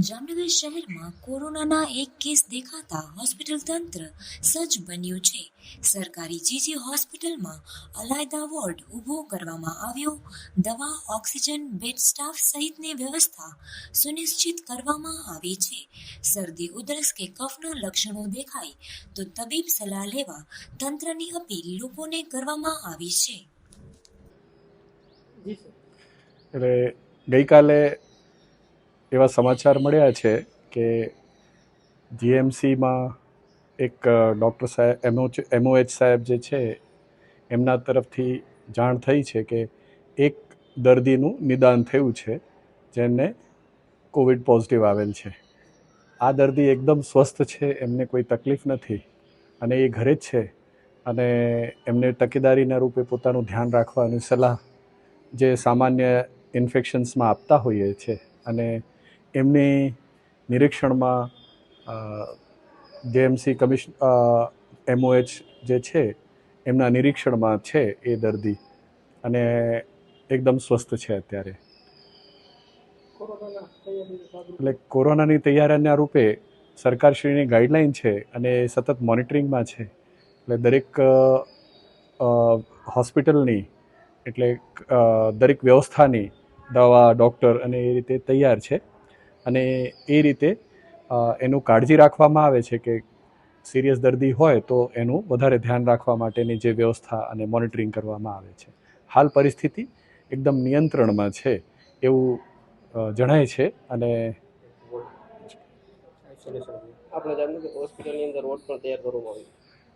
જામનગર શહેરમાં કોરોનાના એક કેસ દેખાતા હોસ્પિટલ તંત્ર સજ્જ બન્યું છે. સરકારી જીજી હોસ્પિટલમાં અલાયદા વોર્ડ ઊભો કરવામાં આવ્યો, દવા, ઓક્સિજન, બેડ સ્ટાફ સહિતની વ્યવસ્થા સુનિશ્ચિત કરવામાં આવી છે. શરદી, ઉધરસ કે કફના લક્ષણો દેખાય તો તબીબ સલાહ લેવા તંત્રની અપીલ લોકોને કરવામાં આવી છે. એટલે ગઈકાલે એવા સમાચાર મળ્યા છે કે જીએમસીમાં એક ડૉક્ટર સાહેબ, એમઓચ, એમઓએચ સાહેબ જે છે, એમના તરફથી જાણ થઈ છે કે એક દર્દીનું નિદાન થયું છે, જેમને કોવિડ પોઝિટિવ આવેલ છે. આ દર્દી એકદમ સ્વસ્થ છે, એમને કોઈ તકલીફ નથી અને એ ઘરે જ છે અને એમને તકેદારીના રૂપે પોતાનું ધ્યાન રાખવાની સલાહ જે સામાન્ય ઇન્ફેક્શન્સમાં આપતા હોઈએ છે અને એમની નિરીક્ષણમાં જેએમસી કમિશન એમઓએચ જે છે, એમના નિરીક્ષણમાં છે એ દર્દી. અને એકદમ સ્વસ્થ છે અત્યારે. એટલે કોરોનાની તૈયારીના રૂપે સરકારશ્રીની ગાઈડલાઈન છે અને સતત મોનિટરિંગમાં છે. એટલે દરેક હોસ્પિટલની એટલે દરેક વ્યવસ્થાની દવા, ડૉક્ટર અને એ રીતે તૈયાર છે. અને એ રીતે એનું કાળજી રાખવામાં આવે છે કે સિરિયસ દર્દી હોય તો એનું વધારે ધ્યાન રાખવા માટેની જે વ્યવસ્થા અને મોનિટરિંગ કરવામાં આવે છે. હાલ પરિસ્થિતિ એકદમ નિયંત્રણમાં છે એવું જણાય છે અને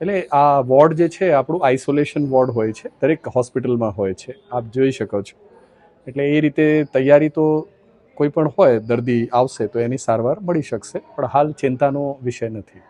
એટલે આ વોર્ડ જે છે આપણું આઇસોલેશન વોર્ડ હોય છે દરેક હોસ્પિટલમાં હોય છે. આપ જોઈ શકો છો. એટલે એ રીતે તૈયારી તો કોઈ પણ હોય, દર્દી આવશે તો એની સારવાર મળી શકશે, પણ હાલ ચિંતાનો વિષય નથી.